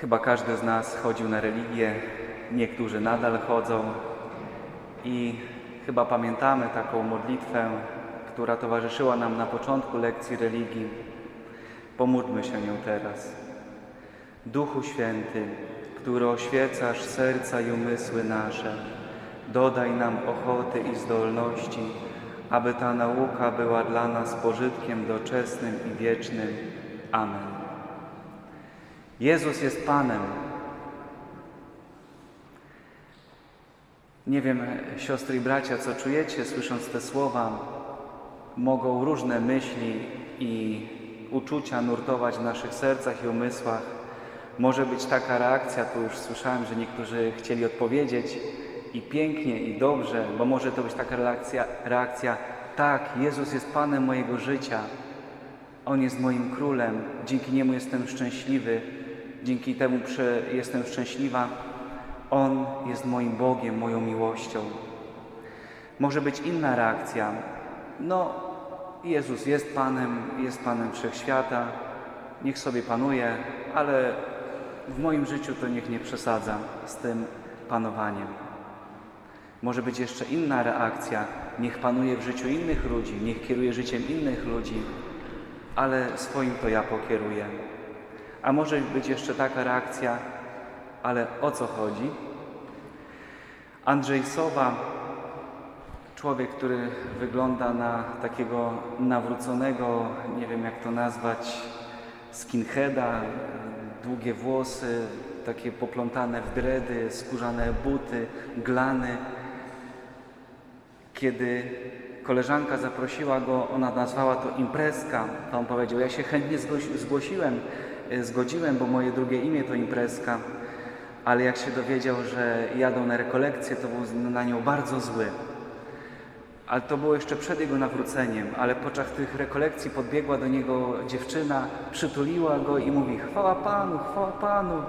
Chyba każdy z nas chodził na religię, niektórzy nadal chodzą i chyba pamiętamy taką modlitwę, która towarzyszyła nam na początku lekcji religii. Pomódlmy się nią teraz. Duchu Święty, który oświecasz serca i umysły nasze, dodaj nam ochoty i zdolności, aby ta nauka była dla nas pożytkiem doczesnym i wiecznym. Amen. Jezus jest Panem. Nie wiem, siostry i bracia, co czujecie, słysząc te słowa. Mogą różne myśli i uczucia nurtować w naszych sercach i umysłach. Może być taka reakcja, tu już słyszałem, że niektórzy chcieli odpowiedzieć i pięknie, i dobrze, bo może to być taka reakcja, reakcja tak, Jezus jest Panem mojego życia, On jest moim królem, dzięki Niemu jestem szczęśliwy, dzięki temu jestem szczęśliwa, On jest moim Bogiem, moją miłością. Może być inna reakcja, no Jezus jest Panem, jest Panem Wszechświata, niech sobie panuje, ale w moim życiu to niech nie przesadza z tym panowaniem. Może być jeszcze inna reakcja, niech panuje w życiu innych ludzi, niech kieruje życiem innych ludzi, ale swoim to ja pokieruję. A może być jeszcze taka reakcja, ale o co chodzi? Andrzej Sowa, człowiek, który wygląda na takiego nawróconego, nie wiem jak to nazwać, skinheada, długie włosy, takie poplątane w dredy, skórzane buty, glany. Kiedy koleżanka zaprosiła go, ona nazwała to imprezka, to on powiedział, ja się chętnie zgłosi- zgłosiłem, zgodziłem, bo moje drugie imię to imprezka, ale jak się dowiedział, że jadą na rekolekcję, to był na nią bardzo zły. Ale to było jeszcze przed jego nawróceniem, ale podczas tych rekolekcji podbiegła do niego dziewczyna, przytuliła go i mówi chwała Panu, chwała Panu.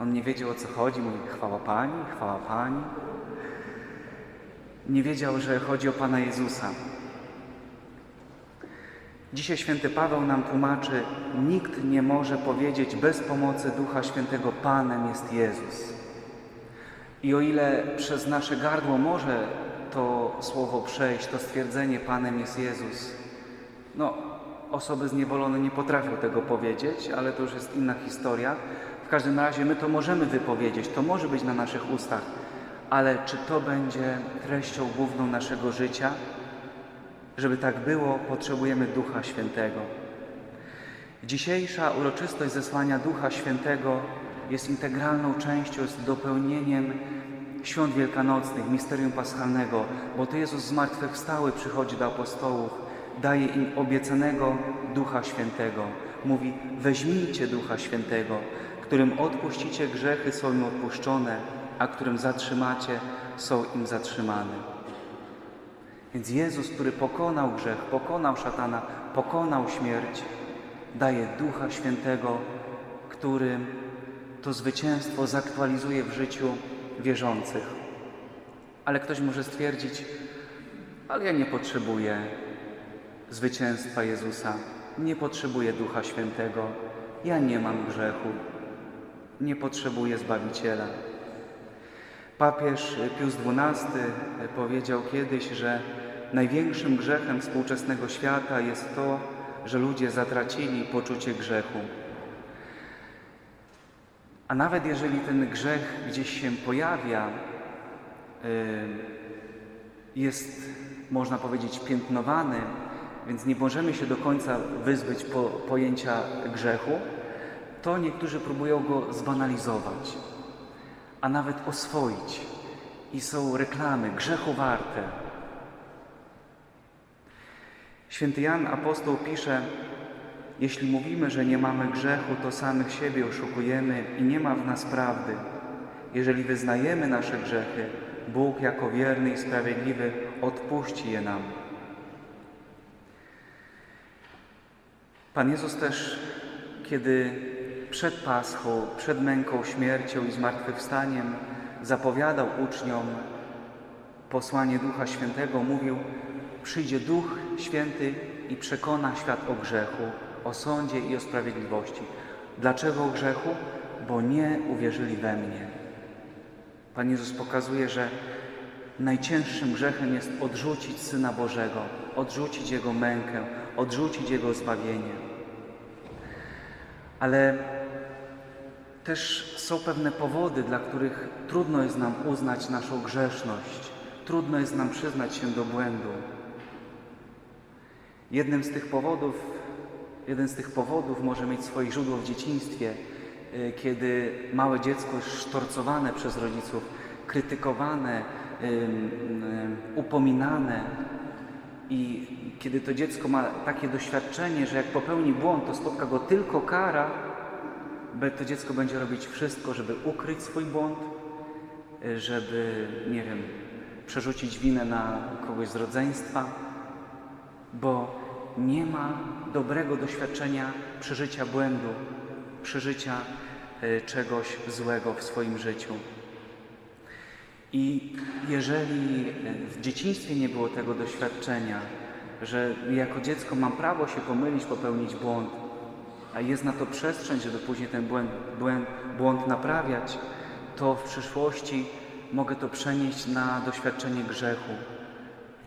On nie wiedział o co chodzi, mówi chwała Pani, chwała Pani. Nie wiedział, że chodzi o Pana Jezusa. Dzisiaj święty Paweł nam tłumaczy, nikt nie może powiedzieć bez pomocy Ducha Świętego Panem jest Jezus. I o ile przez nasze gardło może to słowo przejść, to stwierdzenie Panem jest Jezus, no osoby zniewolone nie potrafią tego powiedzieć, ale to już jest inna historia. W każdym razie my to możemy wypowiedzieć, to może być na naszych ustach, ale czy to będzie treścią główną naszego życia? Żeby tak było, potrzebujemy Ducha Świętego. Dzisiejsza uroczystość zesłania Ducha Świętego jest integralną częścią, jest dopełnieniem świąt wielkanocnych, misterium paschalnego, bo to Jezus zmartwychwstały przychodzi do apostołów, daje im obiecanego Ducha Świętego. Mówi, weźmijcie Ducha Świętego, którym odpuścicie grzechy, są im odpuszczone, a którym zatrzymacie, są im zatrzymane. Więc Jezus, który pokonał grzech, pokonał szatana, pokonał śmierć, daje Ducha Świętego, którym to zwycięstwo zaktualizuje w życiu wierzących. Ale ktoś może stwierdzić, ale ja nie potrzebuję zwycięstwa Jezusa, nie potrzebuję Ducha Świętego, ja nie mam grzechu, nie potrzebuję Zbawiciela. Papież Pius XII powiedział kiedyś, że największym grzechem współczesnego świata jest to, że ludzie zatracili poczucie grzechu. A nawet jeżeli ten grzech gdzieś się pojawia, y, jest, można powiedzieć, piętnowany, więc nie możemy się do końca wyzbyć po, pojęcia grzechu, to niektórzy próbują go zbanalizować, a nawet oswoić. I są reklamy grzechu warte. Święty Jan Apostoł pisze, jeśli mówimy, że nie mamy grzechu, to samych siebie oszukujemy i nie ma w nas prawdy. Jeżeli wyznajemy nasze grzechy, Bóg jako wierny i sprawiedliwy odpuści je nam. Pan Jezus też, kiedy przed Paschą, przed męką, śmiercią i zmartwychwstaniem zapowiadał uczniom posłanie Ducha Świętego, mówił: Przyjdzie Duch Święty i przekona świat o grzechu, o sądzie i o sprawiedliwości. Dlaczego o grzechu? bo nie uwierzyli we mnie. Pan Jezus pokazuje, że najcięższym grzechem jest odrzucić Syna Bożego, odrzucić Jego mękę, odrzucić Jego zbawienie. Ale też są pewne powody, dla których trudno jest nam uznać naszą grzeszność, trudno jest nam przyznać się do błędu. Jednym z tych powodów, jeden z tych powodów może mieć swoje źródło w dzieciństwie, y, kiedy małe dziecko jest sztorcowane przez rodziców, krytykowane, upominane i kiedy to dziecko ma takie doświadczenie, że jak popełni błąd, to spotka go tylko kara, to dziecko będzie robić wszystko, żeby ukryć swój błąd, y, żeby, nie wiem, przerzucić winę na kogoś z rodzeństwa, bo nie ma dobrego doświadczenia przeżycia błędu, przeżycia y, czegoś złego w swoim życiu. I jeżeli y, w dzieciństwie nie było tego doświadczenia, że jako dziecko mam prawo się pomylić, popełnić błąd, a jest na to przestrzeń, żeby później ten błęd, błęd, błąd naprawiać, to w przyszłości mogę to przenieść na doświadczenie grzechu.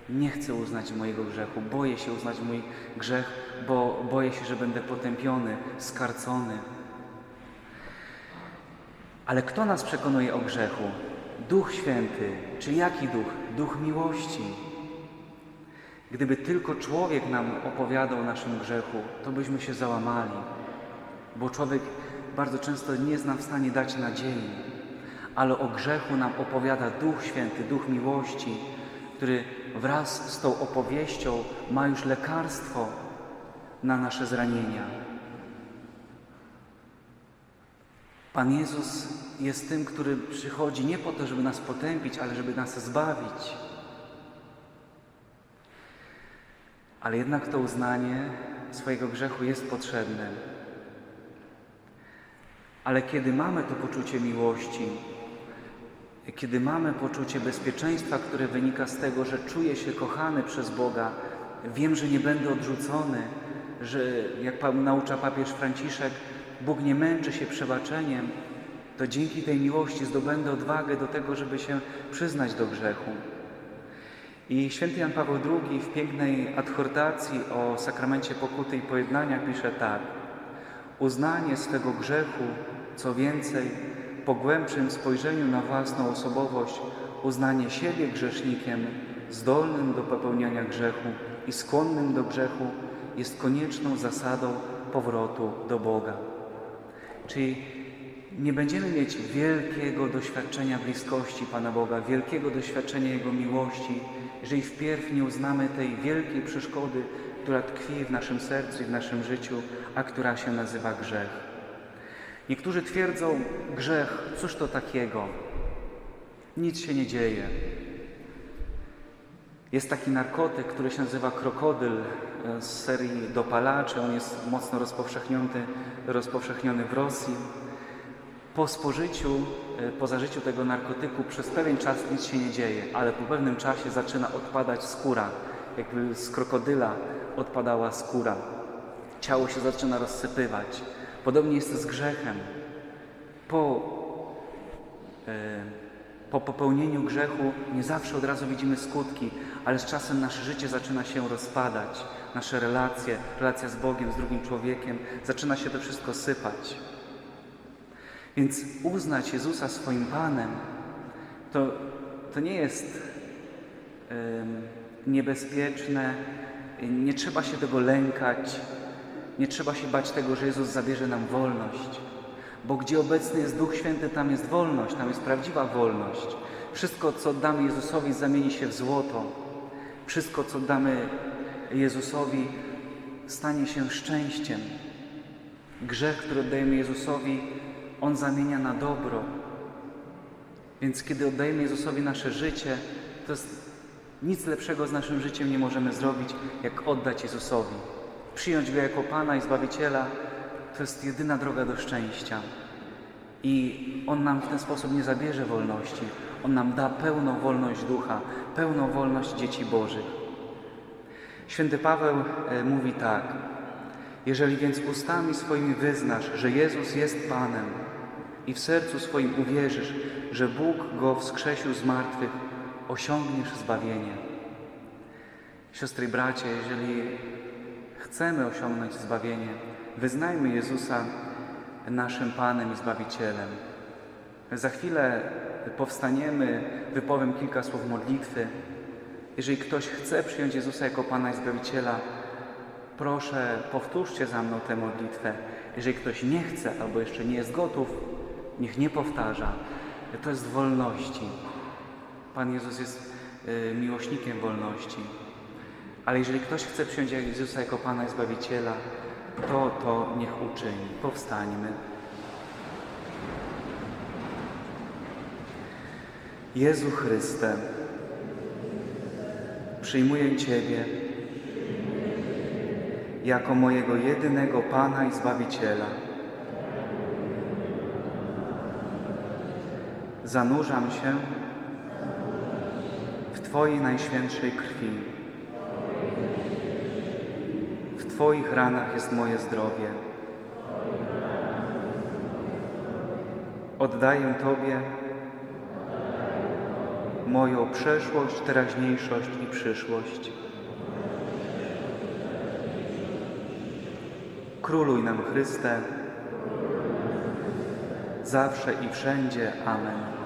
Nie chcę uznać mojego grzechu, boję się uznać mój grzech, bo boję się, że będę potępiony, skarcony. Ale kto nas przekonuje o grzechu? Duch Święty. Czy jaki duch? Duch miłości. Gdyby tylko człowiek nam opowiadał o naszym grzechu, to byśmy się załamali, bo człowiek bardzo często nie jest nam w stanie dać nadziei, ale o grzechu nam opowiada Duch Święty, Duch miłości, który wraz z tą opowieścią ma już lekarstwo na nasze zranienia. Pan Jezus jest tym, który przychodzi nie po to, żeby nas potępić, ale żeby nas zbawić. Ale jednak to uznanie swojego grzechu jest potrzebne. Ale kiedy mamy to poczucie miłości, kiedy mamy poczucie bezpieczeństwa, które wynika z tego, że czuję się kochany przez Boga, wiem, że nie będę odrzucony, że jak naucza papież Franciszek, Bóg nie męczy się przebaczeniem, to dzięki tej miłości zdobędę odwagę do tego, żeby się przyznać do grzechu. I święty Jan Paweł II w pięknej adhortacji o sakramencie pokuty i pojednania pisze tak. Uznanie swego grzechu, co więcej, po głębszym spojrzeniu na własną osobowość, uznanie siebie grzesznikiem, zdolnym do popełniania grzechu i skłonnym do grzechu, jest konieczną zasadą powrotu do Boga. Czyli nie będziemy mieć wielkiego doświadczenia bliskości Pana Boga, wielkiego doświadczenia Jego miłości, jeżeli wpierw nie uznamy tej wielkiej przeszkody, która tkwi w naszym sercu i w naszym życiu, a która się nazywa grzech. Niektórzy twierdzą, grzech, cóż to takiego? Nic się nie dzieje. Jest taki narkotyk, który się nazywa krokodyl e, z serii dopalaczy. On jest mocno rozpowszechniony, rozpowszechniony w Rosji. Po spożyciu, e, po zażyciu tego narkotyku przez pewien czas nic się nie dzieje, ale po pewnym czasie zaczyna odpadać skóra. Jakby z krokodyla odpadała skóra. Ciało się zaczyna rozsypywać. Podobnie jest z grzechem. Po e, po popełnieniu grzechu nie zawsze od razu widzimy skutki, ale z czasem nasze życie zaczyna się rozpadać, nasze relacje, relacja z Bogiem, z drugim człowiekiem, zaczyna się to wszystko sypać. Więc uznać Jezusa swoim Panem to, to nie jest niebezpieczne, nie trzeba się tego lękać, nie trzeba się bać tego, że Jezus zabierze nam wolność. Bo gdzie obecny jest Duch Święty, tam jest wolność, tam jest prawdziwa wolność. Wszystko, co damy Jezusowi, zamieni się w złoto. Wszystko, co damy Jezusowi, stanie się szczęściem. Grzech, który oddajemy Jezusowi, On zamienia na dobro. Więc kiedy oddajemy Jezusowi nasze życie, to jest nic lepszego z naszym życiem nie możemy zrobić, jak oddać Jezusowi. Przyjąć Go jako Pana i Zbawiciela to jest jedyna droga do szczęścia. I On nam w ten sposób nie zabierze wolności. On nam da pełną wolność ducha, pełną wolność dzieci Bożych. Święty Paweł e, mówi tak: Jeżeli więc ustami swoimi wyznasz, że Jezus jest Panem i w sercu swoim uwierzysz, że Bóg go wskrzesił z martwych, osiągniesz zbawienie. Siostry i jeżeli chcemy osiągnąć zbawienie, wyznajmy Jezusa naszym Panem i Zbawicielem. Za chwilę powstaniemy, wypowiem kilka słów modlitwy. Jeżeli ktoś chce przyjąć Jezusa jako Pana i Zbawiciela, proszę powtórzcie za mną tę modlitwę. Jeżeli ktoś nie chce albo jeszcze nie jest gotów, niech nie powtarza. To jest wolności. Pan Jezus jest y, miłośnikiem wolności. Ale jeżeli ktoś chce przyjąć Jezusa jako Pana i Zbawiciela, to to niech uczyni. Powstańmy. Jezu Chryste, przyjmuję Ciebie jako mojego jedynego Pana i Zbawiciela. Zanurzam się w Twojej najświętszej krwi. W Twoich ranach jest moje zdrowie. Oddaję Tobie moją przeszłość, teraźniejszość i przyszłość. Króluj nam Chryste, zawsze i wszędzie. Amen.